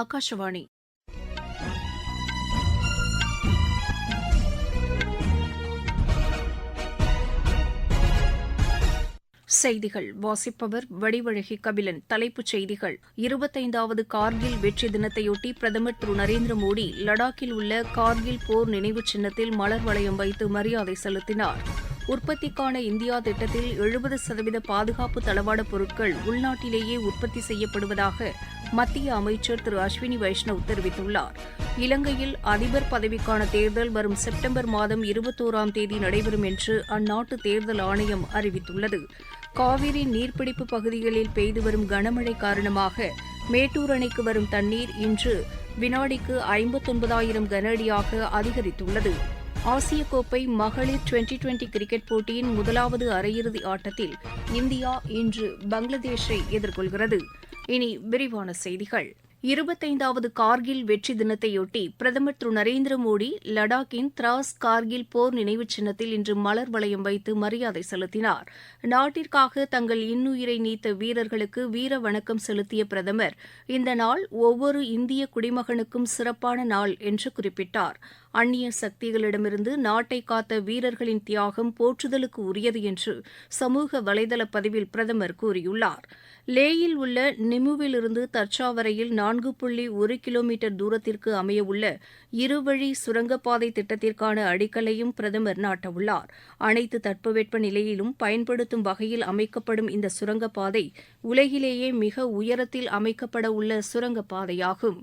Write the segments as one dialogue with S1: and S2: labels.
S1: ஆகாஷவாணி செய்திகள் வாசிப்பவர் வடிவழகி கபிலன் தலைப்புச் செய்திகள் இருபத்தைந்தாவது கார்கில் வெற்றி தினத்தையொட்டி பிரதமர் திரு நரேந்திர மோடி லடாக்கில் உள்ள கார்கில் போர் நினைவு சின்னத்தில் மலர் வளையம் வைத்து மரியாதை செலுத்தினார் உற்பத்திக்கான இந்தியா திட்டத்தில் எழுபது சதவீத பாதுகாப்பு தளவாட பொருட்கள் உள்நாட்டிலேயே உற்பத்தி செய்யப்படுவதாக மத்திய அமைச்சர் திரு அஸ்வினி வைஷ்ணவ் தெரிவித்துள்ளார் இலங்கையில் அதிபர் பதவிக்கான தேர்தல் வரும் செப்டம்பர் மாதம் இருபத்தோராம் தேதி நடைபெறும் என்று அந்நாட்டு தேர்தல் ஆணையம் அறிவித்துள்ளது காவிரி நீர்பிடிப்பு பகுதிகளில் பெய்து வரும் கனமழை காரணமாக மேட்டூர் அணைக்கு வரும் தண்ணீர் இன்று வினாடிக்கு ஐம்பத்தொன்பதாயிரம் கன அடியாக அதிகரித்துள்ளது ஆசிய கோப்பை மகளிர் டுவெண்டி டுவெண்டி கிரிக்கெட் போட்டியின் முதலாவது அரையிறுதி ஆட்டத்தில் இந்தியா இன்று பங்களாதேஷை எதிர்கொள்கிறது இனி விரிவான செய்திகள் இருபத்தைந்தாவது கார்கில் வெற்றி தினத்தையொட்டி பிரதமர் திரு நரேந்திர மோடி லடாக்கின் திராஸ் கார்கில் போர் நினைவு சின்னத்தில் இன்று மலர் வளையம் வைத்து மரியாதை செலுத்தினார் நாட்டிற்காக தங்கள் இன்னுயிரை நீத்த வீரர்களுக்கு வீர வணக்கம் செலுத்திய பிரதமர் இந்த நாள் ஒவ்வொரு இந்திய குடிமகனுக்கும் சிறப்பான நாள் என்று குறிப்பிட்டார் அந்நிய சக்திகளிடமிருந்து நாட்டை காத்த வீரர்களின் தியாகம் போற்றுதலுக்கு உரியது என்று சமூக வலைதள பதிவில் பிரதமர் கூறியுள்ளார் லேயில் உள்ள நிமுவிலிருந்து தர்ச்சா வரையில் நான்கு புள்ளி ஒரு கிலோமீட்டர் தூரத்திற்கு அமையவுள்ள இருவழி சுரங்கப்பாதை திட்டத்திற்கான அடிக்கலையும் பிரதமர் நாட்டவுள்ளார் அனைத்து தட்பவெட்ப நிலையிலும் பயன்படுத்தும் வகையில் அமைக்கப்படும் இந்த சுரங்கப்பாதை உலகிலேயே மிக உயரத்தில் அமைக்கப்பட உள்ள சுரங்கப்பாதையாகும்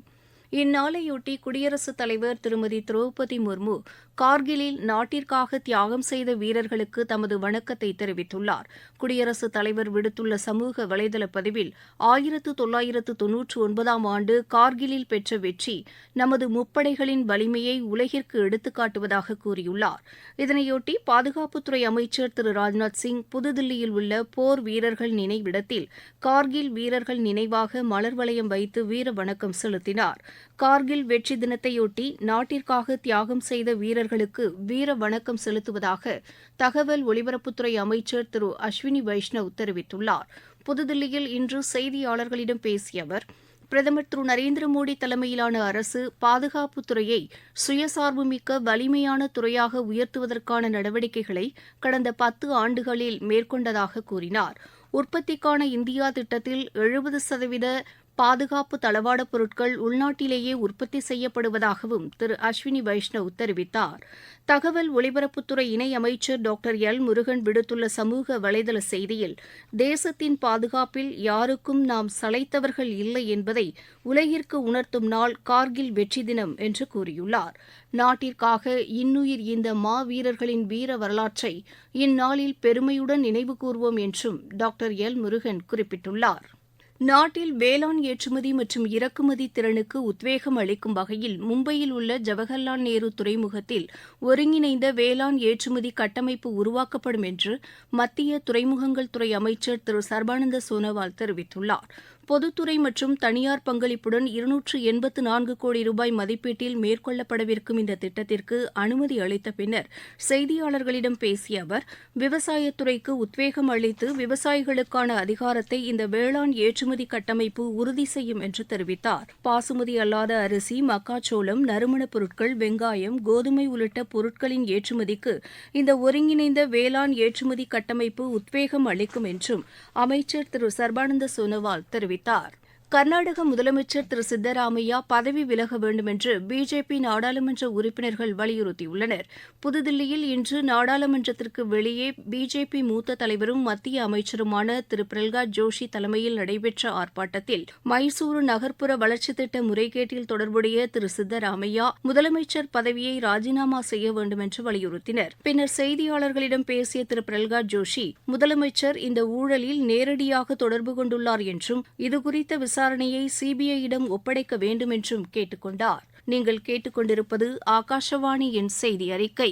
S1: இந்நாளையொட்டி குடியரசுத் தலைவர் திருமதி திரௌபதி முர்மு கார்கிலில் நாட்டிற்காக தியாகம் செய்த வீரர்களுக்கு தமது வணக்கத்தை தெரிவித்துள்ளார் குடியரசுத் தலைவர் விடுத்துள்ள சமூக வலைதள பதிவில் ஆயிரத்து தொள்ளாயிரத்து தொன்னூற்று ஒன்பதாம் ஆண்டு கார்கிலில் பெற்ற வெற்றி நமது முப்படைகளின் வலிமையை உலகிற்கு எடுத்துக்காட்டுவதாக கூறியுள்ளார் இதனையொட்டி பாதுகாப்புத்துறை அமைச்சர் திரு ராஜ்நாத் சிங் புதுதில்லியில் உள்ள போர் வீரர்கள் நினைவிடத்தில் கார்கில் வீரர்கள் நினைவாக மலர் வளையம் வைத்து வீர வணக்கம் செலுத்தினார் கார்கில் வெற்றி தினத்தையொட்டி நாட்டிற்காக தியாகம் செய்த வீரர்கள் வீரர்களுக்கு வீர வணக்கம் செலுத்துவதாக தகவல் ஒலிபரப்புத்துறை அமைச்சர் திரு அஸ்வினி வைஷ்ணவ் தெரிவித்துள்ளார் புதுதில்லியில் இன்று செய்தியாளர்களிடம் பேசிய அவர் பிரதமர் திரு நரேந்திர மோடி தலைமையிலான அரசு பாதுகாப்புத்துறையை துறையை சுயசார்புமிக்க வலிமையான துறையாக உயர்த்துவதற்கான நடவடிக்கைகளை கடந்த பத்து ஆண்டுகளில் மேற்கொண்டதாக கூறினார் உற்பத்திக்கான இந்தியா திட்டத்தில் எழுபது சதவீத பாதுகாப்பு தளவாடப் பொருட்கள் உள்நாட்டிலேயே உற்பத்தி செய்யப்படுவதாகவும் திரு அஸ்வினி வைஷ்ணவ் தெரிவித்தார் தகவல் ஒலிபரப்புத்துறை இணை அமைச்சர் டாக்டர் எல் முருகன் விடுத்துள்ள சமூக வலைதள செய்தியில் தேசத்தின் பாதுகாப்பில் யாருக்கும் நாம் சளைத்தவர்கள் இல்லை என்பதை உலகிற்கு உணர்த்தும் நாள் கார்கில் வெற்றி தினம் என்று கூறியுள்ளார் நாட்டிற்காக இன்னுயிர் இந்த மாவீரர்களின் வீர வரலாற்றை இந்நாளில் பெருமையுடன் நினைவு கூர்வோம் என்றும் டாக்டர் எல் முருகன் குறிப்பிட்டுள்ளார் நாட்டில் வேளாண் ஏற்றுமதி மற்றும் இறக்குமதி திறனுக்கு உத்வேகம் அளிக்கும் வகையில் மும்பையில் உள்ள ஜவஹர்லால் நேரு துறைமுகத்தில் ஒருங்கிணைந்த வேளாண் ஏற்றுமதி கட்டமைப்பு உருவாக்கப்படும் என்று மத்திய துறைமுகங்கள் துறை அமைச்சர் திரு சர்பானந்த சோனோவால் தெரிவித்துள்ளாா் பொதுத்துறை மற்றும் தனியார் பங்களிப்புடன் இருநூற்று எண்பத்து நான்கு கோடி ரூபாய் மதிப்பீட்டில் மேற்கொள்ளப்படவிருக்கும் இந்த திட்டத்திற்கு அனுமதி அளித்த பின்னர் செய்தியாளர்களிடம் பேசிய அவர் விவசாயத்துறைக்கு உத்வேகம் அளித்து விவசாயிகளுக்கான அதிகாரத்தை இந்த வேளாண் ஏற்றுமதி கட்டமைப்பு உறுதி செய்யும் என்று தெரிவித்தார் பாசுமதி அல்லாத அரிசி மக்காச்சோளம் நறுமணப் பொருட்கள் வெங்காயம் கோதுமை உள்ளிட்ட பொருட்களின் ஏற்றுமதிக்கு இந்த ஒருங்கிணைந்த வேளாண் ஏற்றுமதி கட்டமைப்பு உத்வேகம் அளிக்கும் என்றும் அமைச்சர் திரு சர்பானந்த சோனோவால் தெரிவித்தார் தெரிவித்தார் கர்நாடக முதலமைச்சர் திரு சித்தராமையா பதவி விலக வேண்டுமென்று பிஜேபி நாடாளுமன்ற உறுப்பினர்கள் வலியுறுத்தியுள்ளனர் புதுதில்லியில் இன்று நாடாளுமன்றத்திற்கு வெளியே பிஜேபி மூத்த தலைவரும் மத்திய அமைச்சருமான திரு பிரல்காத் ஜோஷி தலைமையில் நடைபெற்ற ஆர்ப்பாட்டத்தில் மைசூரு நகர்ப்புற வளர்ச்சித் திட்ட முறைகேட்டில் தொடர்புடைய திரு சித்தராமையா முதலமைச்சர் பதவியை ராஜினாமா செய்ய வேண்டுமென்று வலியுறுத்தினர் பின்னர் செய்தியாளர்களிடம் பேசிய திரு பிரல்காத் ஜோஷி முதலமைச்சர் இந்த ஊழலில் நேரடியாக தொடர்பு கொண்டுள்ளார் என்றும் இதுகுறித்த விசாரணையை சிபிஐயிடம் ஒப்படைக்க வேண்டும் என்றும் கேட்டுக் கொண்டார் நீங்கள் கேட்டுக்கொண்டிருப்பது ஆகாஷவாணியின் செய்தி அறிக்கை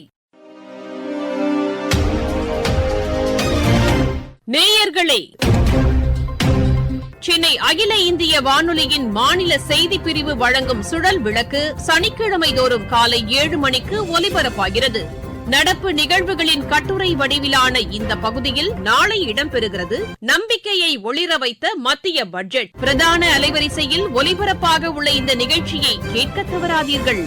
S2: நேயர்களே சென்னை அகில இந்திய வானொலியின் மாநில செய்தி பிரிவு வழங்கும் சுழல் விளக்கு சனிக்கிழமை தோறும் காலை ஏழு மணிக்கு ஒலிபரப்பாகிறது நடப்பு நிகழ்வுகளின் கட்டுரை வடிவிலான இந்த பகுதியில் நாளை இடம்பெறுகிறது நம்பிக்கையை ஒளிர வைத்த மத்திய பட்ஜெட் பிரதான அலைவரிசையில் ஒலிபரப்பாக உள்ள இந்த நிகழ்ச்சியை கேட்க தவறாதீர்கள்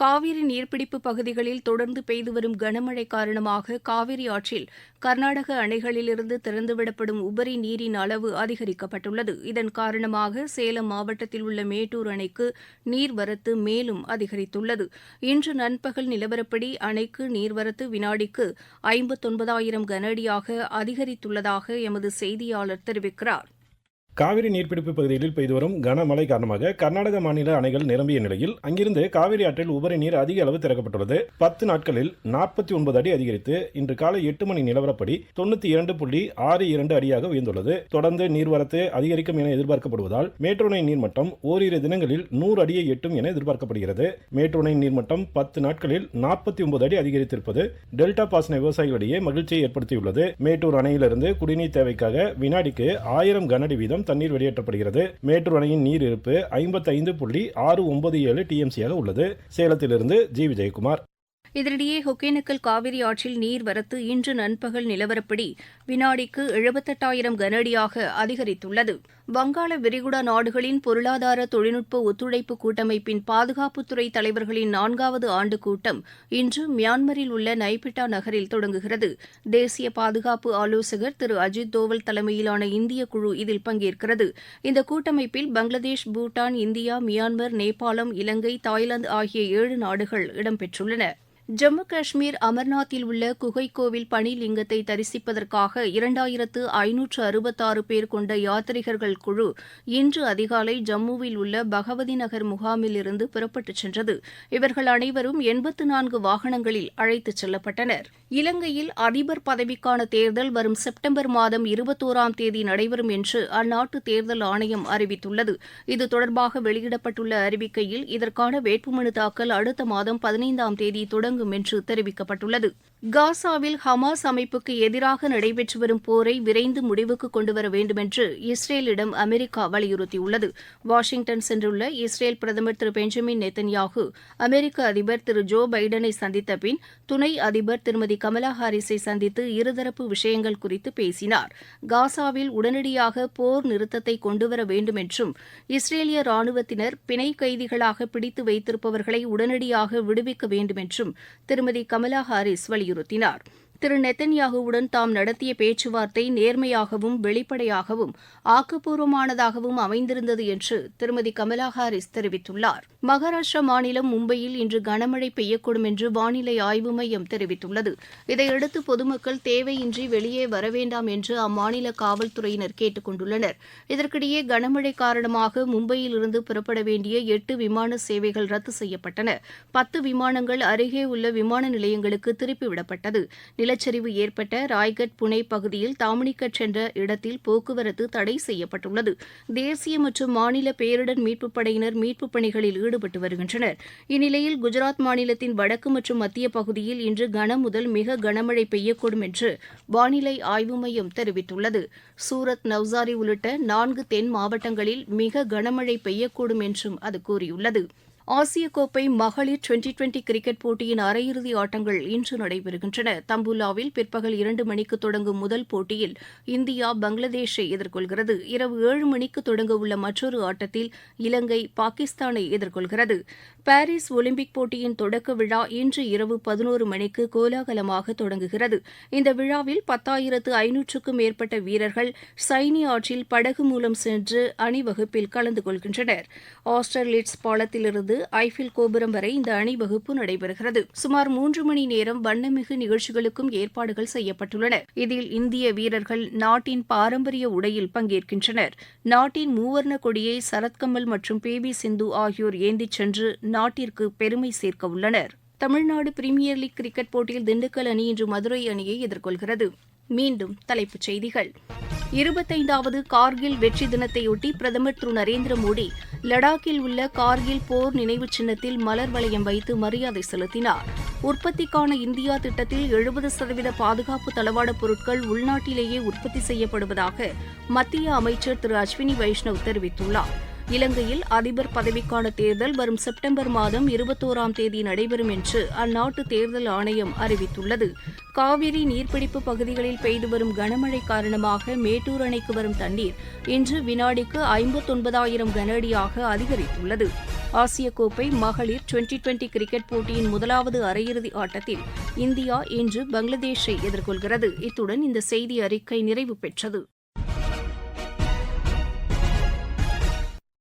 S2: காவிரி நீர்பிடிப்பு பகுதிகளில் தொடர்ந்து பெய்து வரும் கனமழை காரணமாக காவிரி ஆற்றில் கர்நாடக அணைகளிலிருந்து திறந்துவிடப்படும் உபரி நீரின் அளவு அதிகரிக்கப்பட்டுள்ளது இதன் காரணமாக சேலம் மாவட்டத்தில் உள்ள மேட்டூர் அணைக்கு நீர்வரத்து மேலும் அதிகரித்துள்ளது இன்று நண்பகல் நிலவரப்படி அணைக்கு நீர்வரத்து வினாடிக்கு ஐம்பத்தொன்பதாயிரம் கன அடியாக அதிகரித்துள்ளதாக எமது செய்தியாளர் தெரிவிக்கிறார்
S3: காவிரி நீர்பிடிப்பு பகுதிகளில் பெய்து வரும் கனமழை காரணமாக கர்நாடக மாநில அணைகள் நிரம்பிய நிலையில் அங்கிருந்து காவிரி ஆற்றில் உபரி நீர் அதிக அளவு திறக்கப்பட்டுள்ளது பத்து நாட்களில் நாற்பத்தி ஒன்பது அடி அதிகரித்து இன்று காலை எட்டு மணி நிலவரப்படி தொண்ணூத்தி இரண்டு புள்ளி ஆறு இரண்டு அடியாக உயர்ந்துள்ளது தொடர்ந்து நீர்வரத்து அதிகரிக்கும் என எதிர்பார்க்கப்படுவதால் மேட்ரோணை நீர்மட்டம் ஓரிரு தினங்களில் நூறு அடியை எட்டும் என எதிர்பார்க்கப்படுகிறது மேட்டூணை நீர்மட்டம் பத்து நாட்களில் நாற்பத்தி ஒன்பது அடி அதிகரித்திருப்பது டெல்டா பாசன விவசாயிகளிடையே மகிழ்ச்சியை ஏற்படுத்தியுள்ளது மேட்டூர் அணையிலிருந்து குடிநீர் தேவைக்காக வினாடிக்கு ஆயிரம் கனஅடி வீதம் தண்ணீர் வெளியேற்றப்படுகிறது மேட்டூர் அணையின் நீர் இருப்பு ஐம்பத்தி ஐந்து புள்ளி ஆறு ஒன்பது ஏழு டிஎம்சியாக உள்ளது சேலத்திலிருந்து ஜி விஜயகுமார்
S4: இதனிடையே ஒகேனக்கல் காவிரி ஆற்றில் நீர்வரத்து இன்று நண்பகல் நிலவரப்படி வினாடிக்கு எழுபத்தெட்டாயிரம் கனஅடியாக அதிகரித்துள்ளது வங்காள விரிகுடா நாடுகளின் பொருளாதார தொழில்நுட்ப ஒத்துழைப்பு கூட்டமைப்பின் பாதுகாப்புத்துறை தலைவர்களின் நான்காவது ஆண்டு கூட்டம் இன்று மியான்மரில் உள்ள நைபிட்டா நகரில் தொடங்குகிறது தேசிய பாதுகாப்பு ஆலோசகர் திரு அஜித் தோவல் தலைமையிலான இந்திய குழு இதில் பங்கேற்கிறது இந்த கூட்டமைப்பில் பங்களாதேஷ் பூட்டான் இந்தியா மியான்மர் நேபாளம் இலங்கை தாய்லாந்து ஆகிய ஏழு நாடுகள் இடம்பெற்றுள்ளன ஜம்மு காஷ்மீர் அமர்நாத்தில் உள்ள குகை கோவில் பனி லிங்கத்தை தரிசிப்பதற்காக இரண்டாயிரத்து ஐநூற்று அறுபத்தாறு பேர் கொண்ட யாத்ரிகர்கள் குழு இன்று அதிகாலை ஜம்முவில் உள்ள பகவதி நகர் முகாமில் இருந்து புறப்பட்டுச் சென்றது இவர்கள் அனைவரும் எண்பத்து நான்கு வாகனங்களில் அழைத்துச் செல்லப்பட்டனா் இலங்கையில் அதிபர் பதவிக்கான தேர்தல் வரும் செப்டம்பர் மாதம் இருபத்தோராம் தேதி நடைபெறும் என்று அந்நாட்டு தேர்தல் ஆணையம் அறிவித்துள்ளது இது தொடர்பாக வெளியிடப்பட்டுள்ள அறிவிக்கையில் இதற்கான வேட்புமனு தாக்கல் அடுத்த மாதம் பதினைந்தாம் தேதி தொடங்கும் என்று தெரிவிக்கப்பட்டுள்ளது காசாவில் ஹமாஸ் அமைப்புக்கு எதிராக நடைபெற்று வரும் போரை விரைந்து முடிவுக்கு கொண்டுவர வேண்டுமென்று இஸ்ரேலிடம் அமெரிக்கா வலியுறுத்தியுள்ளது வாஷிங்டன் சென்றுள்ள இஸ்ரேல் பிரதமர் திரு பெஞ்சமின் நெத்தன்யாகு அமெரிக்க அதிபர் திரு ஜோ பைடனை சந்தித்த பின் துணை அதிபர் திருமதி கமலா ஹாரிஸை சந்தித்து இருதரப்பு விஷயங்கள் குறித்து பேசினார் காசாவில் உடனடியாக போர் நிறுத்தத்தை கொண்டுவர வேண்டும் என்றும் இஸ்ரேலிய ராணுவத்தினர் பிணை கைதிகளாக பிடித்து வைத்திருப்பவர்களை உடனடியாக விடுவிக்க வேண்டும் என்றும் திருமதி கமலா ஹாரிஸ் வலியுறுத்தினார் வலியுறுத்தினாா் திரு நெத்தன்யாகுவுடன் தாம் நடத்திய பேச்சுவார்த்தை நேர்மையாகவும் வெளிப்படையாகவும் ஆக்கப்பூர்வமானதாகவும் அமைந்திருந்தது என்று திருமதி கமலா ஹாரிஸ் தெரிவித்துள்ளார் மகாராஷ்டிரா மாநிலம் மும்பையில் இன்று கனமழை பெய்யக்கூடும் என்று வானிலை ஆய்வு மையம் தெரிவித்துள்ளது இதையடுத்து பொதுமக்கள் தேவையின்றி வெளியே வரவேண்டாம் என்று அம்மாநில காவல்துறையினர் கேட்டுக் கொண்டுள்ளனர் இதற்கிடையே கனமழை காரணமாக மும்பையிலிருந்து புறப்பட வேண்டிய எட்டு விமான சேவைகள் ரத்து செய்யப்பட்டன பத்து விமானங்கள் அருகே உள்ள விமான நிலையங்களுக்கு திருப்பிவிடப்பட்டது நில நிலச்சரிவு ஏற்பட்ட ராய்கட் புனே பகுதியில் தாமணிக்க சென்ற இடத்தில் போக்குவரத்து தடை செய்யப்பட்டுள்ளது தேசிய மற்றும் மாநில பேரிடர் மீட்புப் படையினர் மீட்புப் பணிகளில் ஈடுபட்டு வருகின்றனர் இந்நிலையில் குஜராத் மாநிலத்தின் வடக்கு மற்றும் மத்திய பகுதியில் இன்று கனம் முதல் மிக கனமழை பெய்யக்கூடும் என்று வானிலை ஆய்வு மையம் தெரிவித்துள்ளது சூரத் நவ்சாரி உள்ளிட்ட நான்கு தென் மாவட்டங்களில் மிக கனமழை பெய்யக்கூடும் என்றும் அது கூறியுள்ளது ஆசிய கோப்பை மகளிர் டுவெண்டி டுவெண்டி கிரிக்கெட் போட்டியின் அரையிறுதி ஆட்டங்கள் இன்று நடைபெறுகின்றன தம்புல்லாவில் பிற்பகல் இரண்டு மணிக்கு தொடங்கும் முதல் போட்டியில் இந்தியா பங்களாதேஷை எதிர்கொள்கிறது இரவு ஏழு மணிக்கு தொடங்கவுள்ள மற்றொரு ஆட்டத்தில் இலங்கை பாகிஸ்தானை எதிர்கொள்கிறது பாரிஸ் ஒலிம்பிக் போட்டியின் தொடக்க விழா இன்று இரவு பதினோரு மணிக்கு கோலாகலமாக தொடங்குகிறது இந்த விழாவில் பத்தாயிரத்து ஐநூற்றுக்கும் மேற்பட்ட வீரர்கள் சைனி ஆற்றில் படகு மூலம் சென்று அணிவகுப்பில் கலந்து கொள்கின்றனர் ஆஸ்டர்லிட்ஸ் பாலத்திலிருந்து இருந்து ஐஃபில் கோபுரம் வரை இந்த அணிவகுப்பு நடைபெறுகிறது சுமார் மூன்று மணி நேரம் வண்ணமிகு நிகழ்ச்சிகளுக்கும் ஏற்பாடுகள் செய்யப்பட்டுள்ளன இதில் இந்திய வீரர்கள் நாட்டின் பாரம்பரிய உடையில் பங்கேற்கின்றனர் நாட்டின் மூவர்ண கொடியை சரத்கமல் மற்றும் பி வி சிந்து ஆகியோர் ஏந்திச் சென்று நாட்டிற்கு பெருமை சேர்க்க உள்ளனர் தமிழ்நாடு பிரீமியர் லீக் கிரிக்கெட் போட்டியில் திண்டுக்கல் அணி இன்று மதுரை அணியை எதிர்கொள்கிறது மீண்டும் தலைப்புச் செய்திகள்
S1: இருபத்தைந்தாவது கார்கில் வெற்றி தினத்தையொட்டி பிரதமர் திரு நரேந்திர மோடி லடாக்கில் உள்ள கார்கில் போர் நினைவு சின்னத்தில் மலர் வளையம் வைத்து மரியாதை செலுத்தினார் உற்பத்திக்கான இந்தியா திட்டத்தில் எழுபது சதவீத பாதுகாப்பு தளவாட பொருட்கள் உள்நாட்டிலேயே உற்பத்தி செய்யப்படுவதாக மத்திய அமைச்சர் திரு அஸ்வினி வைஷ்ணவ் தெரிவித்துள்ளாா் இலங்கையில் அதிபர் பதவிக்கான தேர்தல் வரும் செப்டம்பர் மாதம் இருபத்தோராம் தேதி நடைபெறும் என்று அந்நாட்டு தேர்தல் ஆணையம் அறிவித்துள்ளது காவிரி நீர்பிடிப்பு பகுதிகளில் பெய்து வரும் கனமழை காரணமாக மேட்டூர் அணைக்கு வரும் தண்ணீர் இன்று வினாடிக்கு ஐம்பத்தொன்பதாயிரம் கன அடியாக அதிகரித்துள்ளது ஆசிய கோப்பை மகளிர் டுவெண்டி டுவெண்டி கிரிக்கெட் போட்டியின் முதலாவது அரையிறுதி ஆட்டத்தில் இந்தியா இன்று பங்களாதேஷை எதிர்கொள்கிறது இத்துடன் இந்த செய்தி அறிக்கை நிறைவு பெற்றது